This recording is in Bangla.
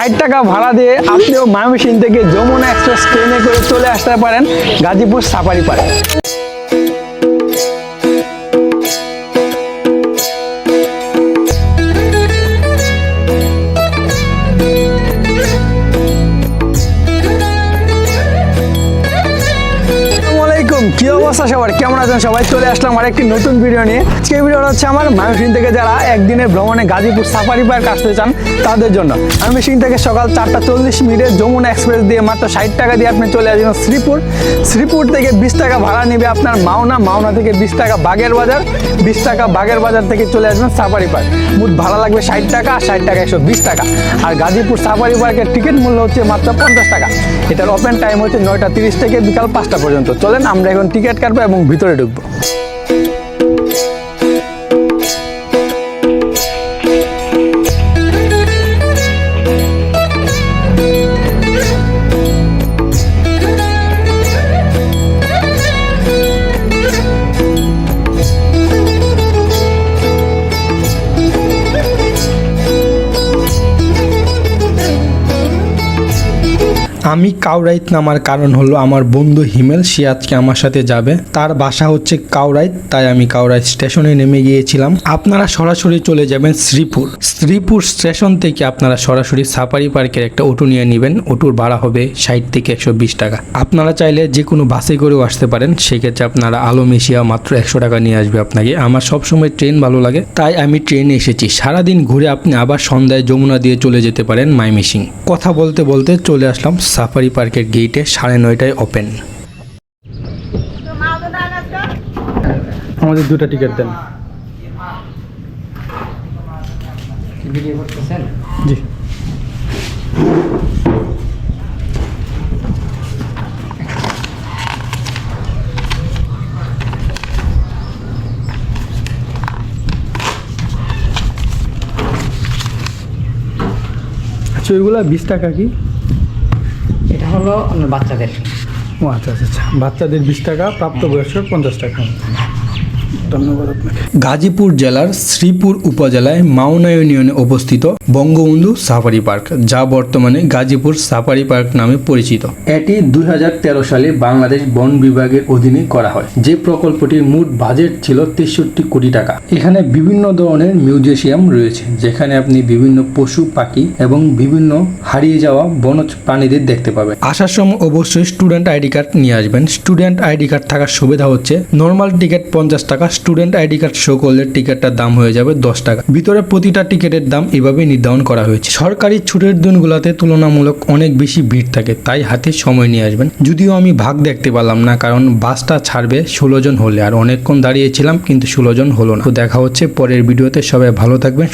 ষাট টাকা ভাড়া দিয়ে আপনিও ময়মনসিং থেকে যমুনা এক্সপ্রেস ট্রেনে করে চলে আসতে পারেন গাজীপুর সাফারি পার্ক। কি অবস্থা সবার? কেমন আছেন সবাই? চলে আসলাম আরেকটি নতুন ভিডিও নিয়ে। আজকে ভিডিওটা হচ্ছে আমার ময়মনসিং থেকে যারা একদিনের ভ্রমণে গাজীপুর সাফারি পার্ক আসতে চান, তাদের জন্য। ময়মনসিং থেকে সকাল চারটা চল্লিশ মিনিটে যমুনা এক্সপ্রেস দিয়ে মাত্র ষাট টাকা দিয়ে আপনি চলে আসবেন শ্রীপুর। শ্রীপুর থেকে বিশ টাকা ভাড়া নেবে আপনার মাওনা। মাওনা থেকে বিশ টাকা বাগের বাজার। বিশ টাকা বাগের বাজার থেকে চলে আসবেন সাফারি পার্ক মোট ভাড়া লাগবে ষাট টাকা আর ষাট টাকা একশো বিশ টাকা। আর গাজীপুর সাফারি পার্কের টিকিট মূল্য হচ্ছে মাত্র পঞ্চাশ টাকা। এটার ওপেন টাইম হচ্ছে নয়টা তিরিশ থেকে বিকাল পাঁচটা পর্যন্ত। চলেন, আমরা টিকিট কাটবো এবং ভিতরে ঢুকবো। আমি কাউরাইত নামার কারণ হলো আমার বন্ধু হিমেল, সে আজকে আমার সাথে যাবে। তার বাসা হচ্ছে কাউরাইত, তাই আমি কাউরাইত স্টেশনে নেমে গিয়েছিলাম। আপনারা সরাসরি চলে যাবেন শ্রীপুর। শ্রীপুর স্টেশন থেকে আপনারা সরাসরি সাফারি পার্কের একটা অটো নিয়ে নেবেন। অটোর ভাড়া হবে ষাট থেকে একশো বিশ টাকা। আপনারা চাইলে যে কোনো বাসে করেও আসতে পারেন। সেক্ষেত্রে আপনারা আলো মিশিয়া মাত্র একশো টাকা নিয়ে আসবে আপনাকে। আমার সবসময় ট্রেন ভালো লাগে, তাই আমি ট্রেনে এসেছি। সারাদিন ঘুরে আপনি আবার সন্ধ্যায় যমুনা দিয়ে চলে যেতে পারেন মাইমিসিং কথা বলতে বলতে চলে আসলাম সাফারি পার্কের গেটে সাড়ে নয়টায় ওপেন। আমাদের দুটো টিকিট দেন। জি। আচ্ছা ওইগুলো বিশ টাকা কি? হলো বাচ্চাদের ও আচ্ছা আচ্ছা আচ্ছা। বাচ্চাদের বিশ টাকা প্রাপ্ত প্রাপ্তবয়স্ক পঞ্চাশ টাকা। ধন্যবাদ আপনাকে। গাজীপুর জেলার শ্রীপুর উপজেলায় মাওনা ইউনিয়নে অবস্থিত বঙ্গবন্ধু সাফারি পার্ক যা বর্তমানে গাজীপুর সাফারি পার্ক নামে পরিচিত। এটি দুই হাজার তেরো সালে বাংলাদেশ বন বিভাগের অধীনে করা হয়। যে প্রকল্পটির মোট বাজেট ছিল তেষট্টি কোটি টাকা। এখানে বিভিন্ন ধরনের মিউজিয়াম রয়েছে যেখানে আপনি বিভিন্ন পশু পাখি এবং বিভিন্ন হারিয়ে যাওয়া বনজ প্রাণীদের দেখতে পাবেন। আসার সময় অবশ্যই স্টুডেন্ট আইডি কার্ড নিয়ে আসবেন। স্টুডেন্ট আইডি কার্ড থাকার সুবিধা হচ্ছে নর্মাল টিকিট পঞ্চাশ টাকা স্টুডেন্ট আইডি কার্ড শো করলে টিকিটটার দাম হয়ে যাবে দশ টাকা। ভিতরে প্রতিটা টিকিটের দাম এভাবে নির্ধারণ করা হয়েছে। সরকারি ছুটির দিনগুলোতে তুলনামূলক অনেক বেশি ভিড় থাকে, তাই হাতে সময় নিয়ে আসবেন। যদিও আমি ভাগ দেখতে পারলাম না, কারণ বাসটা ছাড়বে ষোলো জন হলে, আর অনেকক্ষণ দাঁড়িয়েছিলাম কিন্তু ষোলো জন হলো না। তো দেখা হচ্ছে পরের ভিডিওতে, সবাই ভালো থাকবেন।